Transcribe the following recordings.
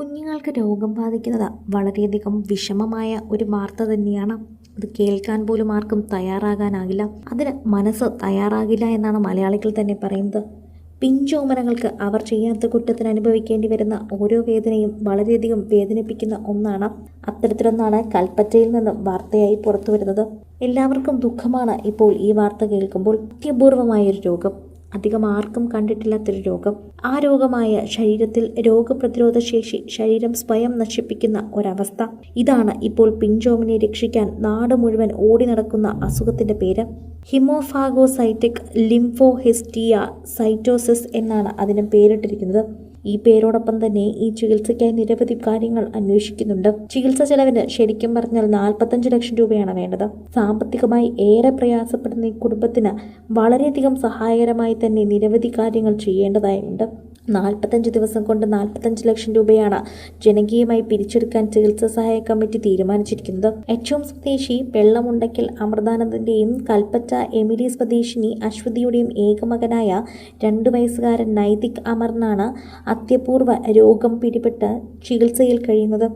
കുഞ്ഞുങ്ങൾക്ക് രോഗം ബാധിക്കുന്നത് വളരെയധികം വിഷമമായ ഒരു വാർത്ത തന്നെയാണ്. അത് കേൾക്കാൻ പോലും ആർക്കും തയ്യാറാകാനാകില്ല. അതിന് മനസ്സ് തയ്യാറാകില്ല എന്നാണ് മലയാളികൾ തന്നെ പറയുന്നത്. പിഞ്ചോമനങ്ങൾക്ക് അവർ ചെയ്യാത്ത കുറ്റത്തിന് അനുഭവിക്കേണ്ടി വരുന്ന ഓരോ വേദനയും വളരെയധികം വേദനിപ്പിക്കുന്ന ഒന്നാണ്. അത്തരത്തിലൊന്നാണ് കൽപ്പറ്റയിൽ നിന്നും വാർത്തയായി പുറത്തു വരുന്നത് എല്ലാവർക്കും ദുഃഖമാണ് ഇപ്പോൾ ഈ വാർത്ത കേൾക്കുമ്പോൾ. അത്യപൂർവമായൊരു രോഗം. അധികം ആർക്കും കണ്ടിട്ടില്ലാത്തൊരു രോഗം. ആ രോഗമായ ശരീരത്തിൽ രോഗപ്രതിരോധ ശേഷി ശരീരം സ്വയം നശിപ്പിക്കുന്ന ഒരവസ്ഥ. ഇതാണ് ഇപ്പോൾ പിഞ്ചോമിനെ രക്ഷിക്കാൻ നാട് മുഴുവൻ ഓടി നടക്കുന്ന അസുഖത്തിന്റെ പേര്. ഹിമോഫാഗോസൈറ്റിക് ലിംഫോഹിസ്റ്റിയ സൈറ്റോസിസ് എന്നാണ് അതിന് പേരിട്ടിരിക്കുന്നത്. ഈ പേരോടൊപ്പം തന്നെ ഈ ചികിത്സയ്ക്കായി നിരവധി കാര്യങ്ങൾ അന്വേഷിക്കുന്നുണ്ട്. ചികിത്സ ചെലവിന് ശരിക്കും പറഞ്ഞാൽ നാൽപ്പത്തഞ്ച് ലക്ഷം രൂപയാണ് വേണ്ടത്. സാമ്പത്തികമായി ഏറെ പ്രയാസപ്പെടുന്ന ഈ കുടുംബത്തിന് വളരെയധികം സഹായകരമായി തന്നെ നിരവധി കാര്യങ്ങൾ ചെയ്യേണ്ടതായുണ്ട്. നാൽപ്പത്തഞ്ച് ദിവസം കൊണ്ട് നാൽപ്പത്തഞ്ച് ലക്ഷം രൂപയാണ് ജനകീയമായി പിരിച്ചെടുക്കാൻ ചികിത്സാ സഹായ കമ്മിറ്റി തീരുമാനിച്ചിരിക്കുന്നത്. എച്ചോം സ്വദേശി വെള്ളമുണ്ടയ്ക്കൽ അമൃതാനന്ദന്റെയും കൽപ്പറ്റ എമിലി സ്വദേശിനി അശ്വതിയുടെയും ഏകമകനായ രണ്ടു വയസ്സുകാരൻ നൈതിക് അമറിനാണ് അത്യപൂർവ രോഗം പിടിപെട്ട് ചികിത്സയിൽ കഴിയുന്നത്.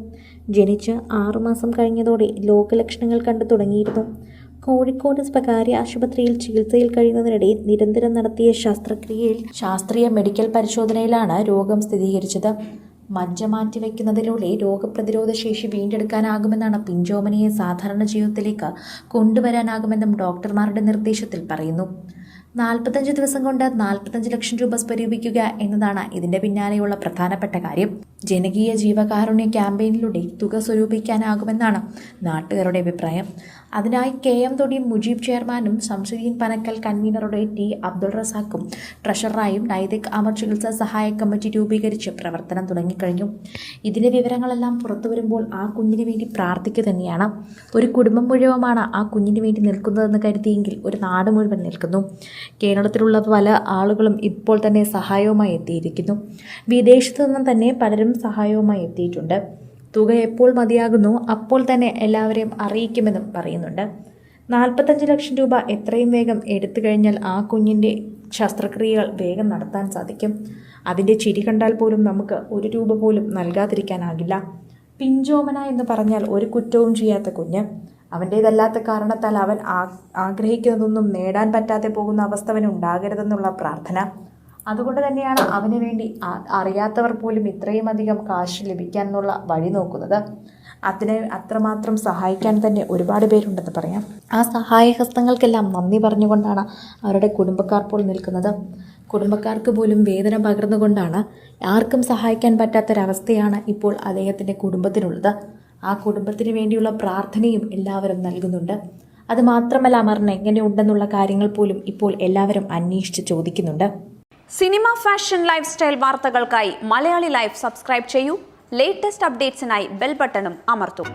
ജനിച്ച് ആറുമാസം കഴിഞ്ഞതോടെ ലോകലക്ഷണങ്ങൾ കണ്ടു തുടങ്ങിയിരുന്നു. കോഴിക്കോട് സ്വകാര്യ ആശുപത്രിയിൽ ചികിത്സയിൽ കഴിയുന്നതിനിടെ നിരന്തരം നടത്തിയ ശസ്ത്രക്രിയയിൽ ശാസ്ത്രീയ മെഡിക്കൽ പരിശോധനയിലാണ് രോഗം സ്ഥിരീകരിച്ചത്. മജ്ജ മാറ്റിവെക്കുന്നതിലൂടെ രോഗപ്രതിരോധ ശേഷി വീണ്ടെടുക്കാനാകുമെന്നാണ് പിഞ്ചോമനിയെ സാധാരണ ജീവിതത്തിലേക്ക് കൊണ്ടുവരാനാകുമെന്നും ഡോക്ടർമാരുടെ നിർദ്ദേശത്തിൽ പറയുന്നു. നാൽപ്പത്തഞ്ച് ദിവസം കൊണ്ട് നാൽപ്പത്തഞ്ച് ലക്ഷം രൂപ സ്വരൂപിക്കുക എന്നതാണ് ഇതിന്റെ പിന്നാലെയുള്ള പ്രധാനപ്പെട്ട കാര്യം. ജനകീയ ജീവകാരുണ്യ ക്യാമ്പയിനിലൂടെ തുക സ്വരൂപിക്കാനാകുമെന്നാണ് നാട്ടുകാരുടെ അഭിപ്രായം. അതിനായി കെ എം തൊടി മുജീബ് ചെയർമാനും ശംസുദ്ദീൻ പനക്കൽ കൺവീനറുടെ ടി. അബ്ദുൾ റസാഖും ട്രഷററായും നൈതിക് അമർ ചികിത്സാ സഹായ കമ്മിറ്റി രൂപീകരിച്ച് പ്രവർത്തനം തുടങ്ങിക്കഴിഞ്ഞു. ഇതിന്റെ വിവരങ്ങളെല്ലാം പുറത്തു വരുമ്പോൾ ആ കുഞ്ഞിന് വേണ്ടി പ്രാർത്ഥിക്കുക തന്നെയാണ്. ഒരു കുടുംബം മുഴുവനാണ് ആ കുഞ്ഞിന് വേണ്ടി നിൽക്കുന്നതെന്ന് കരുതിയെങ്കിൽ ഒരു നാട് മുഴുവൻ നിൽക്കുന്നു. കേരളത്തിലുള്ള പല ആളുകളും ഇപ്പോൾ തന്നെ സഹായവുമായി എത്തിയിരിക്കുന്നു. വിദേശത്തു നിന്നും തന്നെ പലരും സഹായവുമായി എത്തിയിട്ടുണ്ട്. തുക എപ്പോൾ മതിയാകുന്നു അപ്പോൾ തന്നെ എല്ലാവരെയും അറിയിക്കുമെന്നും പറയുന്നുണ്ട്. നാൽപ്പത്തഞ്ച് ലക്ഷം രൂപ എത്രയും വേഗം എടുത്തു കഴിഞ്ഞാൽ ആ കുഞ്ഞിന്റെ ശസ്ത്രക്രിയകൾ വേഗം നടത്താൻ സാധിക്കും. അതിന്റെ ചിരി കണ്ടാൽ പോലും നമുക്ക് ഒരു രൂപ പോലും നൽകാതിരിക്കാനാകില്ല. പിഞ്ചോമന എന്ന് പറഞ്ഞാൽ ഒരു കുറ്റവും ചെയ്യാത്ത കുഞ്ഞ്. അവന്റേതല്ലാത്ത കാരണത്താൽ അവൻ ആഗ്രഹിക്കുന്നതൊന്നും നേടാൻ പറ്റാതെ പോകുന്ന അവസ്ഥ അവന് ഉണ്ടാകരുതെന്നുള്ള പ്രാർത്ഥന. അതുകൊണ്ട് തന്നെയാണ് അവന് വേണ്ടി അറിയാത്തവർ പോലും ഇത്രയും അധികം കാശ് ലഭിക്കാനുള്ള വഴി നോക്കുന്നത്. അതിനെ അത്രമാത്രം സഹായിക്കാൻ തന്നെ ഒരുപാട് പേരുണ്ടെന്ന് പറയാം. ആ സഹായഹസ്തങ്ങൾക്കെല്ലാം നന്ദി പറഞ്ഞുകൊണ്ടാണ് അവരുടെ കുടുംബക്കാർ പോൽ നിൽക്കുന്നത്. കുടുംബക്കാർക്ക് പോലും വേദന പകർന്നുകൊണ്ടാണ് ആർക്കും സഹായിക്കാൻ പറ്റാത്തൊരവസ്ഥയാണ് ഇപ്പോൾ അദ്ദേഹത്തിന്റെ കുടുംബത്തിനുള്ളത്. ആ കുടുംബത്തിന് വേണ്ടിയുള്ള പ്രാർത്ഥനയും എല്ലാവരും നൽകുന്നുണ്ട്. അത് മാത്രമല്ല അമറിന് എങ്ങനെയുണ്ടെന്നുള്ള കാര്യങ്ങൾ പോലും ഇപ്പോൾ എല്ലാവരും അന്വേഷിച്ച് ചോദിക്കുന്നുണ്ട്. സിനിമ ഫാഷൻ ലൈഫ് സ്റ്റൈൽ വാർത്തകൾക്കായി മലയാളി ലൈഫ് സബ്സ്ക്രൈബ് ചെയ്യൂ. ലേറ്റസ്റ്റ് അപ്ഡേറ്റ്സിനായി ബെൽ ബട്ടണും അമർത്തും.